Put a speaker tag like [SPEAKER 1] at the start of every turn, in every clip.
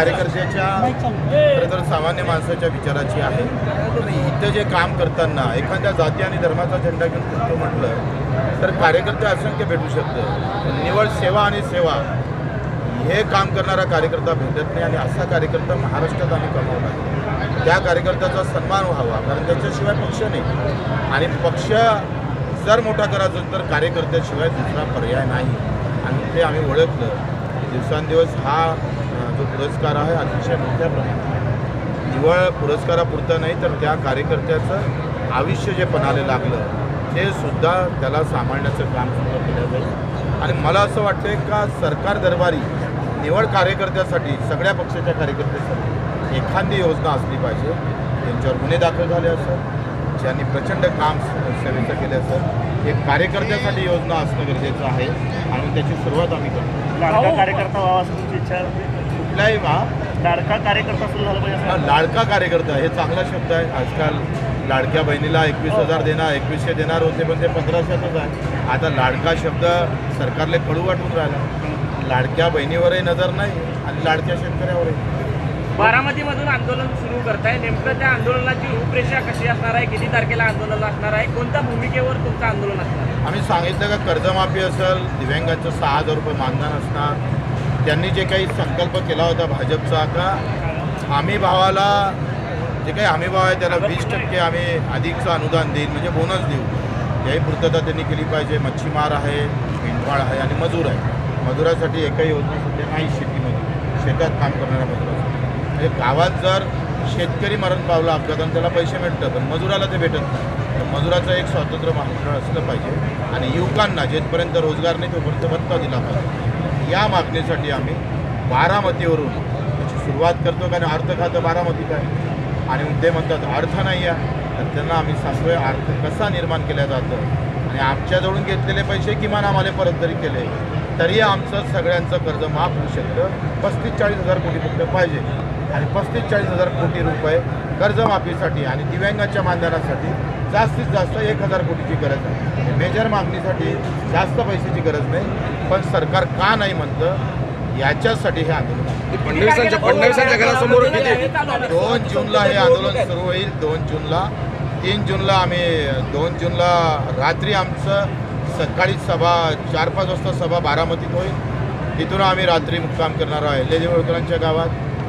[SPEAKER 1] कार्यकर्त्याच्या खरं तर सामान्य माणसाच्या विचाराची आहे. आणि इथं जे काम करताना एखाद्या जाती आणि धर्माचा झेंडा घेऊन फुटतो म्हटलं तर कार्यकर्ते असंख्य भेटू शकतं. निवड सेवा आणि सेवा हे काम करणारा कार्यकर्ता भेटत नाही आणि असा कार्यकर्ता महाराष्ट्रात आम्ही कमावला आहे. त्या कार्यकर्त्याचा सन्मान व्हावा कारण त्याच्याशिवाय पक्ष नाही. आणि पक्ष जर मोठा करायचा तर कार्यकर्त्याशिवाय दुसरा पर्याय नाही. आणि ते आम्ही ओळखलं. दिवसांदिवस हा पुरस्कार आहे अतिशय मोठ्या प्रमाणात. निवळ पुरस्कारापुरतं नाही तर त्या कार्यकर्त्याचं आयुष्य जे पणाले लागलं ते सुद्धा त्याला सांभाळण्याचं काम सुद्धा केलं जाईल. आणि मला असं वाटतंय का सरकार दरबारी निवड कार्यकर्त्यासाठी सगळ्या पक्षाच्या कार्यकर्त्यासाठी एखादी योजना असली पाहिजे त्यांच्यावर गुन्हे दाखल झाले असं ज्यांनी प्रचंड काम सेवेचं केलं असं एक कार्यकर्त्यासाठी योजना असणं गरजेचं आहे आणि त्याची सुरुवात आम्ही करतो.
[SPEAKER 2] कार्यकर्ता व्हावा असं तुमची इच्छा
[SPEAKER 1] कुठलाही
[SPEAKER 2] लाडका कार्यकर्ता सुरू झाला पाहिजे
[SPEAKER 1] हा, लाडका कार्यकर्ता हे चांगला शब्द आहे. आजकाल लाडक्या बहिणीला एकवीस हजार देणार एकवीसशे देणार होते पण ते पंधराशेच आहे. आता लाडका शब्द सरकारला कडू वाटून राहिला. लाडक्या बहिणीवरही नजर नाही आणि लाडक्या शेतकऱ्यावरही.
[SPEAKER 3] बारामतीमधून आंदोलन सुरू करताय. नेमकं त्या आंदोलनाची रूपरेषा कशी असणार आहे? किती तारखेला आंदोलन असणार आहे? कोणत्या भूमिकेवर तुमचं आंदोलन असणार आहे?
[SPEAKER 1] आम्ही सांगितलं का कर्जमाफी असेल दिव्यांगाचं सहा हजार रुपये मानधन असणार त्यांनी जे काही संकल्प केला होता भाजपचा का हमी भावाला जे काही हमी भाव आहे त्याला वीस टक्के आम्ही अधिकचं अनुदान देईल म्हणजे बोनस देऊ. याही पूर्तता त्यांनी केली पाहिजे. मच्छीमार आहे मेंढपाळ आहे आणि मजूर आहे. मजुरासाठी एकही योजना सध्या नाही शेतीमध्ये. शेतात काम करणाऱ्या मजुरासाठी. म्हणजे गावात जर शेतकरी मरण पावला अपघातानं त्याला पैसे मिळतात पण मजुराला ते भेटत नाही. तर मजुराचं एक स्वातंत्र्य महामंडळ असलं पाहिजे. आणि युवकांना जेथपर्यंत रोजगार नाही तोपर्यंत भत्ता दिला पाहिजे. या मागणीसाठी आम्ही बारामतीवरून त्याची सुरुवात करतो कारण अर्थ खातं बारामतीत आहे आणि ते म्हणतात अर्थ नाही आहे. तर त्यांना आम्ही सांगतोय अर्थ कसा निर्माण केला जातं? आणि आमच्याजवळून घेतलेले पैसे किमान आम्हाला परत जरी केले तरी आमचं सगळ्यांचं कर्ज माफ होऊ शकतं. पस्तीस चाळीस हजार कोटी रुपये पाहिजे. आणि पस्तीस चाळीस हजार कोटी रुपये कर्जमाफीसाठी आणि दिव्यांगाच्या मानधनासाठी जास्तीत जास्त एक हजार कोटीची गरज आहे. मेजर मागणीसाठी जास्त पैशाची गरज नाही पण सरकार का नाही म्हणतं याच्यासाठी हे आंदोलन.
[SPEAKER 4] फडणवीसांच्या फडणवीसांच्या घरासमोर किती?
[SPEAKER 1] दोन जूनला हे आंदोलन सुरू होईल दोन जूनला. तीन जूनला आम्ही दोन जूनला रात्री आमचं सकाळी सभा चार पाच वाजता सभा बारामतीत होईल. तिथून आम्ही रात्री मुक्काम करणार आहे अहिल्यादेवी होळकरांच्या गावात.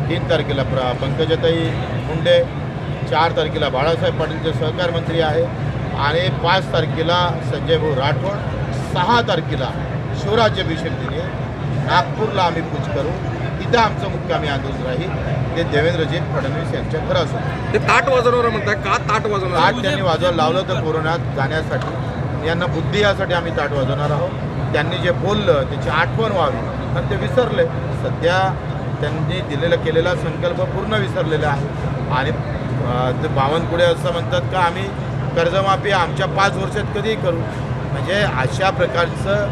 [SPEAKER 1] तीन तारखेला प्र पंकजाताई मुंडे चार तारखेला बाळासाहेब पाटीलचे सहकार मंत्री आहे आणि पाच तारखेला संजय भाऊ राठोड सहा तारखेला शिवराज्याभिषेक दिनी नागपूरला आम्ही कूच करू. तिथं आमचं मुक्कामी आंदोलन राहील. ते देवेंद्रजी फडणवीस यांच्या घरासमोर
[SPEAKER 4] ते ताट वाजवणार म्हणताय. का ताट वाजवणार?
[SPEAKER 1] ताट त्यांनी वाजवायला लावलं तर कोरोनात जाण्यासाठी. यांना बुद्धी यासाठी आम्ही ताट वाजवणार आहोत. त्यांनी जे बोललं त्याची आठवण व्हावी. कारण ते विसरले. सध्या त्यांनी दिलेला केलेला संकल्प पूर्ण विसरलेला आहे. आणि ते बावनकुळे असं म्हणतात का आम्ही कर्जमाफी आमच्या पाच वर्षात कधीही करू. म्हणजे अशा प्रकारचं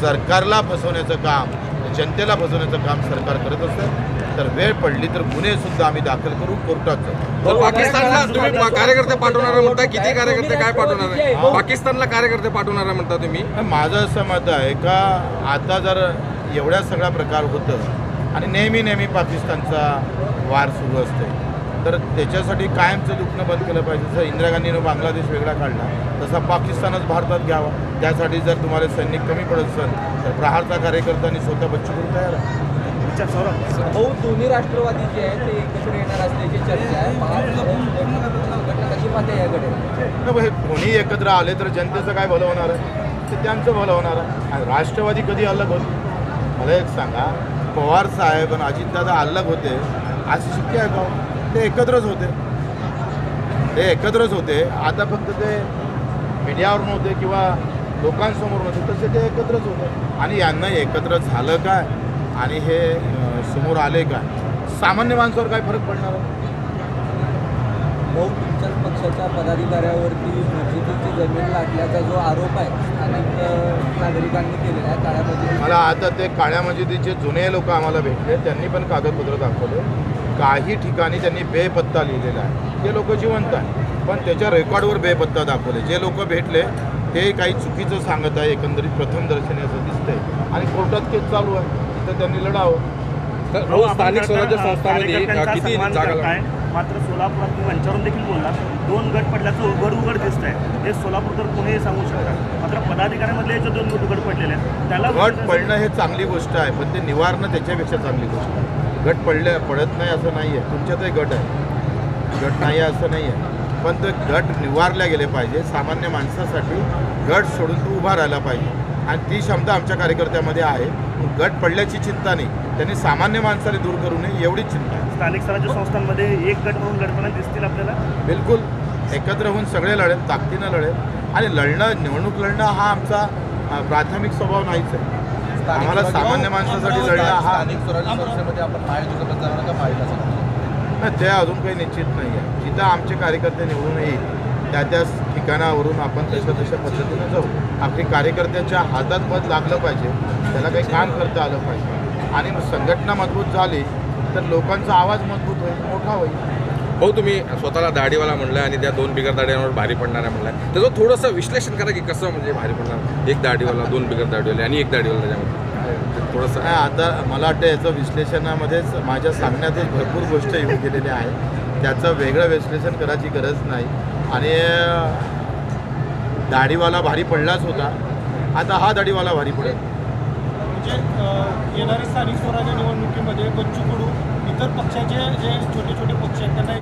[SPEAKER 1] सरकारला फसवण्याचं काम जनतेला फसवण्याचं काम सरकार करत असतं. तर वेळ पडली तर गुन्हे सुद्धा आम्ही दाखल करू कोर्टात जाऊ
[SPEAKER 4] पाकिस्तानला तुम्ही कार्यकर्ते पाठवणार म्हणता किती कार्यकर्ते काय पाठवणार आहे? पाकिस्तानला कार्यकर्ते पाठवणार म्हणता तुम्ही?
[SPEAKER 1] माझं असं मत आहे का आता जर एवढ्या सगळा प्रकार होतं आणि नेहमी नेहमी पाकिस्तानचा वार सुरू असते तर त्याच्यासाठी कायमचं दुखणं बंद केलं पाहिजे. जसं इंदिरा गांधीनं बांगलादेश वेगळा काढला तसा पाकिस्तानच भारतात घ्यावा. त्यासाठी जर तुम्हाला सैनिक कमी पडत असेल तर प्रहारचा कार्यकर्ता आणि स्वतः बच्चू कडू तयार आहे
[SPEAKER 5] भाऊ दोन्ही राष्ट्रवादी जे आहेत ते एकत्र येणार असल्याची चर्चा आहे. याकडे?
[SPEAKER 1] हे कोणी एकत्र आले तर जनतेचं काय भलं होणार आहे? ते त्यांचं भलं होणार आहे. आणि राष्ट्रवादी कधी अलग होते मला एक सांगा पवार साहेब आणि अजितदादा अलग होते आज शक्य आहे का हो? ते एकत्रच होते. ते एकत्रच होते. आता फक्त ते मीडियावर नव्हते किंवा लोकांसमोर नव्हते तसे ते एकत्रच होते. आणि यांना एकत्र झालं काय? आणि हे समोर आले काय? सामान्य माणसावर काय फरक पडणार? आहे
[SPEAKER 5] भाऊ तुमच्याच पक्षाच्या पदाधिकाऱ्यावरती मस्जिदीची जमीन लागल्याचा जो आरोप आहे स्थानिक अ, नागरिकांनी केलेला आहे काळ्या मस्जिदी
[SPEAKER 1] मला आता ते काळ्या मशिदीचे जुने लोक आम्हाला भेटले त्यांनी पण कागदपत्र दाखवले. काही ठिकाणी त्यांनी बेपत्ता लिहिलेला आहे. ते लोक जिवंत आहे पण त्याच्या रेकॉर्डवर बेपत्ता दाखवले. जे लोक भेटले ते काही चुकीचं सांगत आहे. एकंदरीत प्रथम दर्शनी असं दिसतंय. आणि कोर्टात केस चालू आहे. तर त्यांनी लढावं.
[SPEAKER 4] तर स्थानिक स्वराज्य संस्थांमध्ये किती जागा.
[SPEAKER 2] मात्र सोलापुरात तुम्ही मंचावरून देखील बोलला दोन गट पडल्याचं उघड उघड दिसत आहे हे सोलापूर तर कोणीही सांगू शकतात मात्र पदाधिकाऱ्यांमधले जे दोन गट पडलेले आहेत त्याला
[SPEAKER 1] गट पडणं हे चांगली गोष्ट आहे. पण ते निवारणं त्याच्यापेक्षा चांगली गोष्ट आहे. गट पडले पडत नाही असं नाही आहे तुमच्यातही गट आहे. गट नाही आहे असं नाही आहे पण ते गट निवारल्या गेले पाहिजे. सामान्य माणसासाठी गट सोडून तू उभा राहायला पाहिजे. आणि ती क्षमता आमच्या कार्यकर्त्यामध्ये आहे. गट पडल्याची चिंता नाही. त्यांनी सामान्य माणसाने दूर करू नये एवढीच चिंता आहे.
[SPEAKER 2] स्थानिक स्वराज्य संस्थांमध्ये एक गट म्हणून गटपणा दिसतील आपल्याला?
[SPEAKER 1] बिलकुल. एकत्र होऊन सगळे लढेल ताकदीनं लढेल. आणि लढणं निवडणूक लढणं हा आमचा प्राथमिक स्वभाव नाहीच आहे. आम्हाला सामान्य माणसासाठी लढणं हा
[SPEAKER 6] स्थानिक स्वराज्य संस्थेमध्ये आपण का महाविकास
[SPEAKER 1] नाही, ते अजून काही निश्चित नाही आहे. जिथं आमचे कार्यकर्ते निवडून येईल त्या त्या ठिकाणावरून आपण तशा तशा पद्धतीनं जाऊ. आपली कार्यकर्त्याच्या हातात पद लागलं पाहिजे त्याला काही काम करता आलं पाहिजे. आणि मग संघटना मजबूत झाली तर लोकांचा आवाज मजबूत होईल मोठा होईल.
[SPEAKER 4] भाऊ तुम्ही स्वतःला दाढीवाला म्हणलं आणि त्या दोन बिगर दाढीवर भारी पडणार आहे म्हणलं त्याचं थोडंसं विश्लेषण करा की कसं म्हणजे भारी पडणार. एक दाढीवाला दोन बिगर दाढीवाले आणि एक दाढीवाला त्याच्यामध्ये. थोडंसं
[SPEAKER 1] आता मला वाटतं याचं विश्लेषणामध्येच माझ्या सांगण्यातच भरपूर गोष्ट येऊन गेलेल्या आहे. त्याचं वेगळं विश्लेषण करायची गरज नाही. आणि दाढीवाला भारी पडलाच होता. आता हा दाढीवाला भारी पडेल.
[SPEAKER 7] म्हणजे येणाऱ्या स्थानिक स्वराज्य निवडणुकीमध्ये बच्चू कडू इतर पक्षाचे जे छोटे छोटे पक्ष आहेत त्यांना